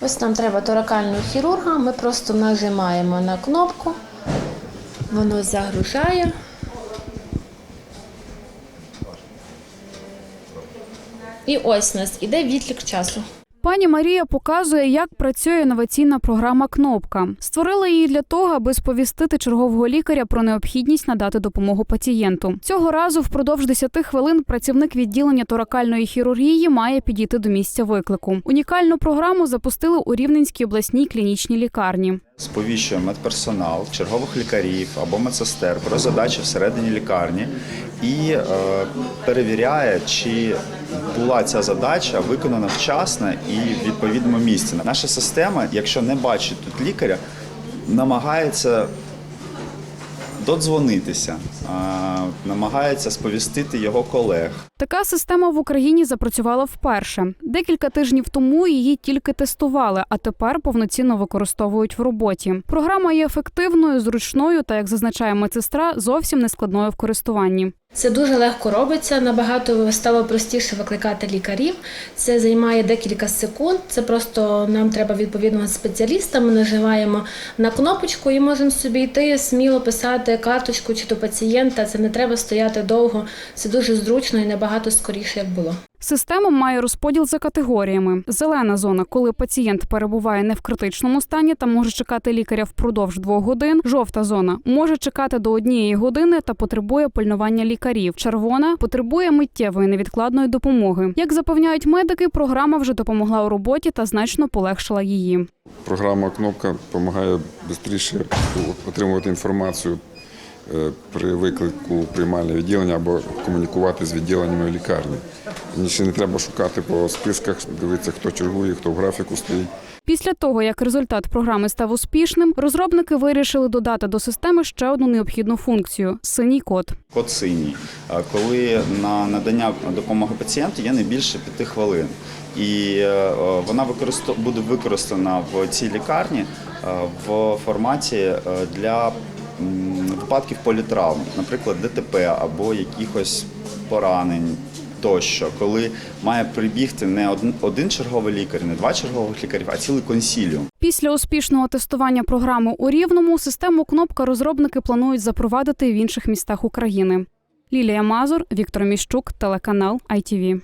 Ось нам треба торакального хірурга. Ми просто нажимаємо на кнопку, воно загружає. І ось у нас іде відлік часу. Пані Марія показує, як працює інноваційна програма Кнопка. Створила її для того, аби сповістити чергового лікаря про необхідність надати допомогу пацієнту. Цього разу впродовж 10 хвилин працівник відділення торакальної хірургії має підійти до місця виклику. Унікальну програму запустили у Рівненській обласній клінічній лікарні. Сповіщує медперсонал, чергових лікарів або медсестер про задачі всередині лікарні і е, перевіряє, чи була ця задача виконана вчасно і в відповідному місці. Наша система, якщо не бачить тут лікаря, намагається додзвонитися, е, намагається сповістити його колег. Така система в Україні запрацювала вперше. Декілька тижнів тому її тільки тестували, а тепер повноцінно використовують в роботі. Програма є ефективною, зручною та, як зазначає медсестра, зовсім не складною в користуванні. Це дуже легко робиться, набагато стало простіше викликати лікарів. Це займає декілька секунд. Це просто нам треба відповідного спеціаліста. Ми нажимаємо на кнопочку і можемо собі йти сміло писати карточку чи до пацієнта. Це не треба стояти довго. Це дуже зручно і набагато скоріше, як було. Система має розподіл за категоріями: зелена зона, коли пацієнт перебуває не в критичному стані та може чекати лікаря впродовж двох годин. Жовта зона може чекати до однієї години та потребує пильнування лікарів. Червона потребує миттєвої невідкладної допомоги. Як запевняють медики, програма вже допомогла у роботі та значно полегшила її. Програма Кнопка допомагає швидше отримувати інформацію при виклику приймальне відділення або комунікувати з відділеннями лікарні. Ще не треба шукати по списках, дивитися, хто чергує, хто в графіку стоїть. Після того, як результат програми став успішним, розробники вирішили додати до системи ще одну необхідну функцію синій код. Код синій, е, коли на надання допомоги пацієнту є не більше п'яти хвилин. І е, вона використо- буде використана в цій лікарні е, в форматі е, для випадків політравм, наприклад, ДТП або якихось поранень. Тощо, коли має прибігти не один, черговий лікар, не два чергових лікарів, а цілий консіліум. Після успішного тестування програми у Рівному систему кнопка розробники планують запровадити в інших містах України. Лілія Мазур, Віктор Міщук, телеканал ITV.